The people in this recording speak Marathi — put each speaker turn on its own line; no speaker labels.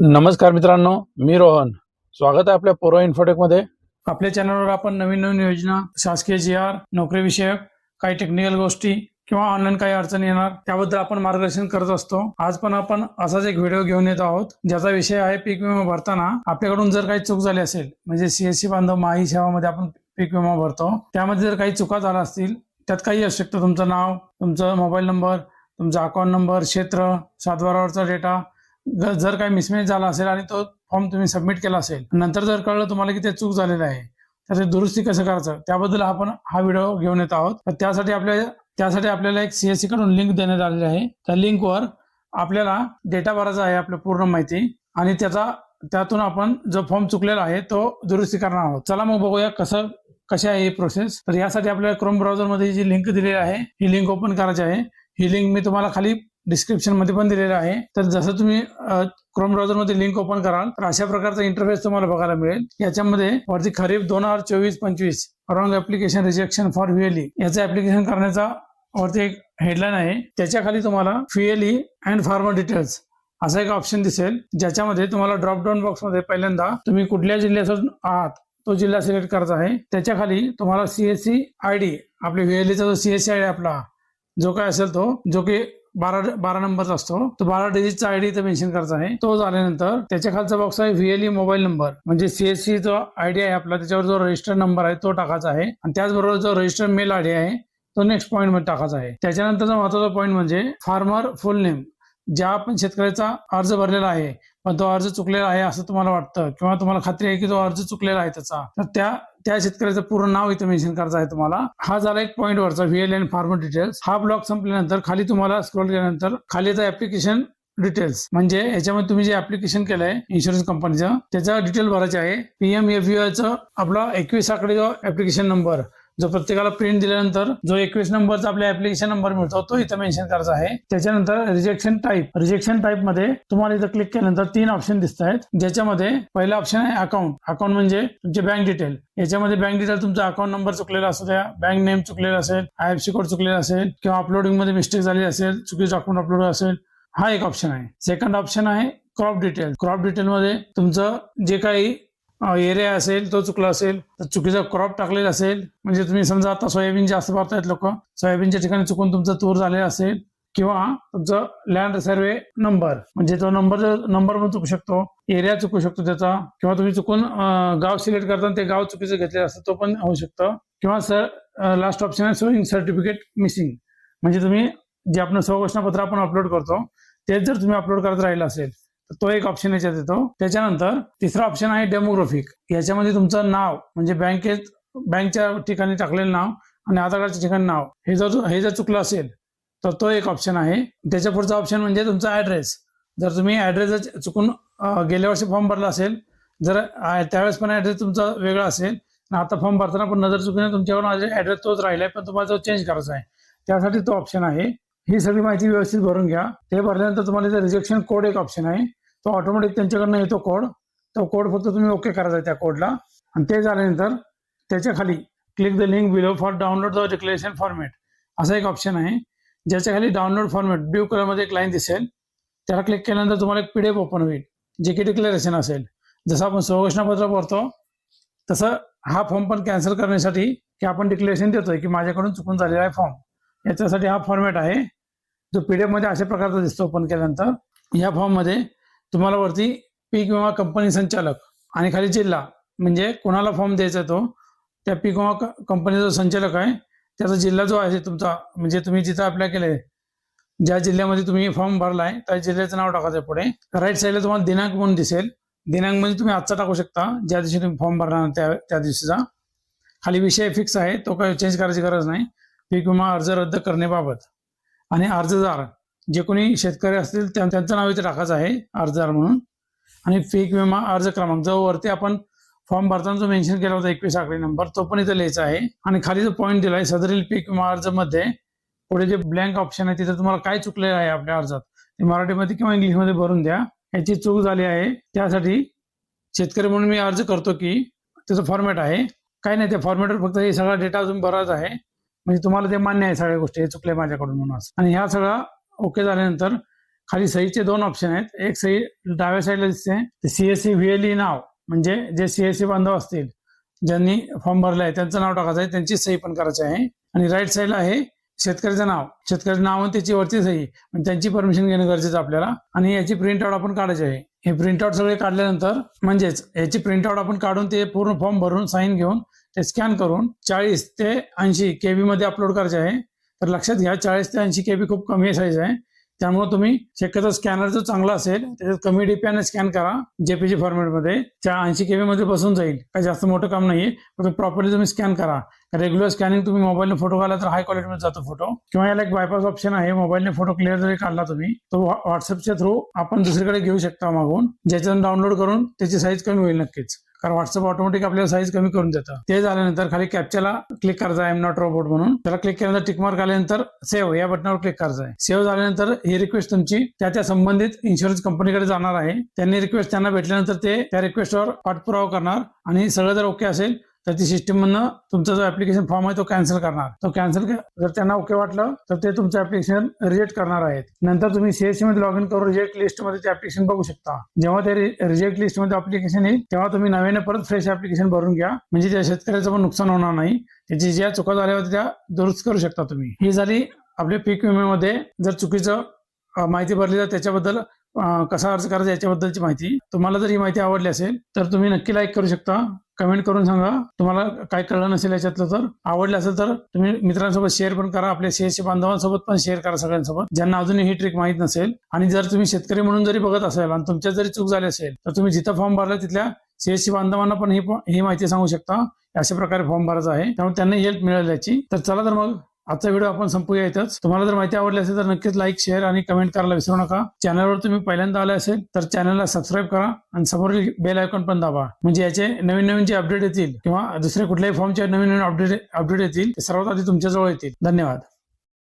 नमस्कार मित्रांनो मी रोहन. स्वागत आहे आपल्या पोरो इन्फोटेकमध्ये आपल्या चॅनलवर आपण नवीन नवीन योजना शासकीय जी आर नोकरी विषयक काही टेक्निकल गोष्टी किंवा ऑनलाईन काही अडचणी येणार त्याबद्दल आपण मार्गदर्शन करत असतो. आज पण आपण असाच एक व्हिडिओ घेऊन येत आहोत ज्याचा विषय आहे पीक विमा भरताना. आपल्याकडून जर काही चूक झाली असेल म्हणजे सीएससी बांधव माही सेवामध्ये आपण पीक विमा भरतो. त्यामध्ये जर काही चुका झाल्या असतील त्यात काही असू शकतं. तुमचं नाव तुमचं मोबाईल नंबर तुमचा अकाउंट नंबर क्षेत्र सातबारावरचा डेटा जर काही मिसमॅच झाला असेल आणि तो फॉर्म तुम्ही सबमिट केला असेल नंतर जर कळलं तुम्हाला की ते चूक झालेलं आहे तर ते दुरुस्ती कसं करायचं? त्याबद्दल आपण हा व्हिडिओ घेऊन येत आहोत. त्यासाठी आपल्या त्यासाठी आपल्याला एक सीएससी कडून लिंक देण्यात आलेली आहे. त्या लिंकवर आपल्याला डेटा भरायचा आहे आपलं पूर्ण माहिती आणि त्याचा त्यातून आपण जो फॉर्म चुकलेला आहे तो दुरुस्ती करणार आहोत. चला मग बघूया कसं कशी आहे ही प्रोसेस तर यासाठी आपल्याला क्रोम ब्राउझरमध्ये जी लिंक दिलेली आहे ही लिंक ओपन करायची आहे. ही लिंक मी तुम्हाला खाली डिस्क्रिप्शनमध्ये पण दिलेलं आहे. तर जसं तुम्ही क्रोम ब्राउझरमध्ये लिंक ओपन कराल तर अशा प्रकारचा इंटरफेस तुम्हाला बघायला मिळेल. याच्यामध्ये वरती खरीप दोन हजार चोवीस पंचवीस wrong application rejection for VLE याचं ऍप्लिकेशन करण्याचा वरती एक हेडलाईन आहे. त्याच्याखाली तुम्हाला व्हीएलई अँड फार्मर डिटेल्स असा एक ऑप्शन दिसेल. ज्याच्यामध्ये तुम्हाला ड्रॉप डाऊन पहिल्यांदा तुम्ही कुठल्या जिल्ह्यातून आहात तो जिल्हा सिलेक्ट करायचा आहे. त्याच्याखाली तुम्हाला सीएससी आय डी आपल्या व्हीएलईचा जो सीएससी आय डी आपला जो काय असेल तो जो की बारा बारा नंबरचा असतो. तो बारा डिजिटचा आयडी इथं मेन्शन करायचा आहे. तो झाल्यानंतर त्याच्या खालचा बॉक्स आहे व्हीएलई मोबाईल नंबर म्हणजे सीएससी जो आयडी आहे आपला. त्याच्यावर जो रजिस्टर नंबर आहे तो टाकायचा आहे. आणि त्याचबरोबर जो रजिस्टर मेल आयडी आहे तो नेक्स्ट पॉईंटमध्ये टाकायचा आहे. त्याच्यानंतरचा महत्त्वाचा पॉईंट म्हणजे फार्मर फुल नेम ज्या आपण शेतकऱ्याचा अर्ज भरलेला आहे पण तो अर्ज चुकलेला आहे असं तुम्हाला वाटतं किंवा तुम्हाला खात्री आहे की तो अर्ज चुकलेला आहे त्याचा तर त्या त्या शेतकऱ्याचं पूर्ण नाव इथं मेन्शन करायचं आहे तुम्हाला. हा झाला एक पॉईंट वरचा व्हीएल अँड फार्मर डिटेल्स हा ब्लॉक संपल्यानंतर खाली तुम्हाला स्क्रोल केल्यानंतर खाली येतं ऍप्लिकेशन डिटेल्स म्हणजे याच्यामध्ये तुम्ही जे ऍप्लिकेशन केलंय इन्शुरन्स कंपनीचं त्याचा डिटेल भरायचे आहे. पीएम चं आपला एकवीस आकडे जो ऍप्लिकेशन नंबर जो प्रत्येकाला प्रिंट दिल्यानंतर जो एकवीस नंबरचा आपल्या ऍप्लिकेशन नंबर मिळतो तो इथं मेन्शन करायचा आहे. त्याच्यानंतर रिजेक्शन टाईप रिजेक्शन टाईपमध्ये तुम्हाला इथं क्लिक केल्यानंतर तीन ऑप्शन दिसत आहेत. ज्याच्यामध्ये पहिला ऑप्शन आहे अकाउंट अकाउंट म्हणजे तुमचे बँक डिटेल याच्यामध्ये बँक डिटेल तुमचा अकाउंट नंबर चुकलेला असू द्या बँक नेम चुकलेला असेल आयएफसी कोड चुकलेला असेल किंवा अपलोडिंगमध्ये मिस्टेक झाली असेल चुकीचं डॉक्युमेंट अपलोड असेल हा एक ऑप्शन आहे. सेकंड ऑप्शन आहे क्रॉप डिटेल क्रॉप डिटेल मध्ये तुमचं जे काही एरिया असेल तो चुकला असेल तर चुकीचा क्रॉप टाकलेला असेल. म्हणजे तुम्ही समजा आता सोयाबीन जास्त भरतायत लोक. सोयाबीनच्या ठिकाणी चुकून तुमचं तूर झालेला असेल किंवा तुमचं लँड सर्वे नंबर म्हणजे तो नंबर नंबर पण चुकू शकतो एरिया चुकू शकतो त्याचा. किंवा तुम्ही चुकून गाव सिलेक्ट करताना ते गाव चुकीचं घेतलेलं असतं तो पण होऊ शकतं. किंवा सर लास्ट ऑप्शन आहे सोईंग सर्टिफिकेट मिसिंग म्हणजे तुम्ही जे आपण स्वघोषणापत्र आपण अपलोड करतो तेच जर तुम्ही अपलोड करत राहिलं असेल तर तो एक ऑप्शन याच्यात येतो. त्याच्यानंतर तिसरा ऑप्शन आहे डेमोग्राफिक याच्यामध्ये तुमचं नाव म्हणजे बँकेत बँकच्या ठिकाणी टाकलेलं नाव आणि आधार कार्डच्या ठिकाणी नाव. हे जर हे जर चुकलं असेल तर तो एक ऑप्शन आहे. त्याच्या पुढचा ऑप्शन म्हणजे तुमचा ऍड्रेस जर तुम्ही ऍड्रेस चुकून गेल्या वर्षी फॉर्म भरला असेल जर त्यावेळेस पण ऍड्रेस तुमचा वेगळा असेल आणि आता फॉर्म भरताना पण नजर चुकीने तुमच्याकडून ऍड्रेस तोच राहिला आहे पण तुम्हाला तो चेंज करायचा आहे. त्यासाठी तो ऑप्शन आहे. ही सगळी माहिती व्यवस्थित भरून घ्या. ते भरल्यानंतर तुम्हाला इथे रिजेक्शन कोड एक ऑप्शन आहे. तो ऑटोमॅटिक त्यांच्याकडनं येतो कोड तो कोड फक्त तुम्ही ओके करायचा आहे त्या कोडला आणि ते झाल्यानंतर त्याच्याखाली click the link below for download the declaration format असा एक ऑप्शन आहे. ज्याच्या खाली डाउनलोड फॉर्मॅट ब्ल्यू कलरमध्ये एक लाईन दिसेल. त्याला क्लिक केल्यानंतर तुम्हाला एक पीडीएफ ओपन होईल. जे की डिक्लेरेशन असेल. जसं आपण स्वघोषणापत्र भरतो तसं हा फॉर्म पण कॅन्सल करण्यासाठी की आपण डिक्लेरेशन देतोय की माझ्याकडून चुकून झालेला आहे फॉर्म याच्यासाठी हा फॉर्मॅट आहे. जो पीडीएफमध्ये अशा प्रकारचा दिसतो ओपन केल्यानंतर. या फॉर्ममध्ये तुम्हाला वरती पीक विमा कंपनी संचालक आणि खाली जिल्हा म्हणजे कोणाला फॉर्म द्यायचा तो त्या पीक विमा कंपनीचा जो संचालक आहे त्याचा जिल्हा जो आहे तुमचा म्हणजे तुम्ही जिथं अप्लाय केले ज्या जिल्ह्यामध्ये तुम्ही फॉर्म भरलाय त्या जिल्ह्याचं नाव टाकायचं आहे पुढे राईट साईडला तुम्हाला दिनांक म्हणून दिसेल. दिनांक म्हणजे तुम्ही आजचा टाकू शकता ज्या दिवशी तुम्ही फॉर्म भरणार त्या त्या दिवशीचा. खाली विषय फिक्स आहे तो काही चेंज करायची गरज नाही. पीक विमा अर्ज रद्द करण्याबाबत. आणि अर्जदार. जे कोणी शेतकरी असतील त्यांचं नाव इथे टाकायचं आहे अर्जदार म्हणून. आणि पीक विमा अर्ज क्रमांक जो वरती आपण फॉर्म भरताना जो मेन्शन केला होता एकवीस आकडे नंबर तो पण इथे लिहायचा आहे. आणि खाली जो पॉईंट आहे सदरील पीक विमा अर्जमध्ये पुढे जे ब्लँक ऑप्शन आहे तिथे तुम्हाला काय चुकलेलं आहे आपल्या अर्जात ते मराठीमध्ये किंवा इंग्लिशमध्ये भरून द्या. याची चूक झाली आहे. त्यासाठी शेतकरी म्हणून मी अर्ज करतो की त्याचं फॉर्मॅट आहे. काही नाही त्या फॉर्मॅटवर फक्त हे सगळा डेटा अजून भरायचा आहे. म्हणजे तुम्हाला ते मान्य आहे सगळ्या गोष्टी हे चुकल्या माझ्याकडून म्हणून असं. आणि ह्या सगळं ओके झाल्यानंतर खाली सहीचे दोन ऑप्शन आहेत. एक सही डाव्या साईडला दिसते ते सीएससी व्हीएलई नाव म्हणजे जे सीएससी बांधव असतील ज्यांनी फॉर्म भरला आहे त्यांचं नाव टाकायचं आहे त्यांची सही पण करायची आहे. आणि राईट साईडला आहे शेतकऱ्याचं नाव. शेतकऱ्याचं नाव आणि त्याची वरची सही आणि त्यांची परमिशन घेणं गरजेचं आपल्याला. आणि याची प्रिंट आउट आपण काढायची आहे. हे प्रिंटआउट सगळे काढल्यानंतर म्हणजेच याची प्रिंट आउट आपण काढून ते पूर्ण फॉर्म भरून साईन घेऊन ते स्कॅन करून चाळीस ते ऐंशी केबी मध्ये अपलोड करायचे आहे. तर लक्षात घ्या चाळीस ते ऐंशी केबी खूप कमी साईज आहे. त्यामुळे तुम्ही शक्यतो स्कॅनर जो चांगला असेल त्याच्यात कमी डीपीआयने स्कॅन करा जेपीजी फॉर्मॅटमध्ये त्या ऐंशी केबी मध्ये बसून जाईल. काही जास्त मोठं काम नाहीये. फक्त प्रॉपरली तुम्ही स्कॅन करा. रेग्युलर स्कॅनिंग तुम्ही मोबाईलने फोटो काढला तर हाय क्वालिटीमध्ये जातो फोटो किंवा याला एक बायपास ऑप्शन आहे. मोबाईलने फोटो क्लिअर जरी काढला तुम्ही तो व्हॉट्सअपच्या थ्रू आपण दुसरीकडे घेऊ शकता मागून. ज्याच्यातून डाउनलोड करून त्याची साईज कमी होईल नक्कीच. कारण व्हॉट्सअप ऑटोमॅटिक आपल्याला साईज कमी करून देतं. ते झाल्यानंतर खाली कॅप्चरला क्लिक करायचं आहे एम नॉट रोबोट म्हणून. त्याला क्लिक केल्यानंतर टिक मार्क आल्यानंतर सेव्ह या बटनावर क्लिक करायचं आहे सेव्ह झाल्यानंतर ही रिक्वेस्ट तुमची त्या त्या संबंधित इन्शुरन्स कंपनीकडे जाणार आहे. त्यांनी रिक्वेस्ट त्यांना भेटल्यानंतर ते त्या रिक्वेस्टवर पाठपुरावा करणार आणि सगळं जर ओके असेल तर ती सिस्टम मधनं तुमचा जो ऍप्लिकेशन फॉर्म आहे तो कॅन्सल करणार. तो कॅन्सल जर त्यांना ओके वाटलं तर ते तुमचं ऍप्लिकेशन रिजेक्ट करणार आहेत. नंतर तुम्ही सीएससी मध्ये लॉग इन करून रिजेक्ट लिस्टमध्ये ते ऍप्लिकेशन बघू शकता. जेव्हा ते रिजेक्ट लिस्टमध्ये ऍप्लिकेशन येईल तेव्हा तुम्ही नव्याने परत फ्रेश ऍप्लिकेशन भरून घ्या. म्हणजे त्या शेतकऱ्याचं पण नुकसान होणार नाही. त्याची ज्या चुका झाल्या होत्या त्या दुरुस्त करू शकता तुम्ही. ही झाली आपल्या पीक विम्यामध्ये. जर चुकीचं माहिती भरली तर त्याच्याबद्दल कसा अर्ज करायचा याच्याबद्दलची माहिती. तुम्हाला जर ही माहिती आवडली असेल तर तुम्ही नक्की लाईक करू शकता. कमेंट करून सांगा. तुम्हाला काय कळलं नसेल याच्यातलं तर. आवडलं असेल तर तुम्ही मित्रांसोबत शेअर पण करा. आपल्या शेअरच्या बांधवांसोबत पण शेअर करा सगळ्यांसोबत. ज्यांना अजूनही ही ट्रिक माहीत नसेल. आणि जर तुम्ही शेतकरी म्हणून जरी बघत असाल आणि तुमच्या जरी चूक झाली असेल तर तुम्ही जिथं फॉर्म भरला तिथल्या सीएससी बांधवांना पण ही माहिती सांगू शकता. अशा प्रकारे फॉर्म भरायचा आहे. त्यामुळे त्यांना हेल्प मिळाल्याची याची. तर चला तर मग आजचा व्हिडिओ आपण संपूया इथंच. तुम्हाला जर माहिती आवडली असेल तर नक्कीच लाईक शेअर आणि कमेंट करायला विसरू नका. चॅनलवर तुम्ही पहिल्यांदा आले असेल तर चॅनलला सबस्क्राईब करा आणि समोरील बेल आयकॉन पण दाबा. म्हणजे याचे नवीन नवीन जे अपडेट येतील किंवा दुसरे कुठल्याही फॉर्मचे नवीन नवीन अपडेट अपडेट येतील ते सर्वात आधी तुमच्या जवळ येतील. धन्यवाद.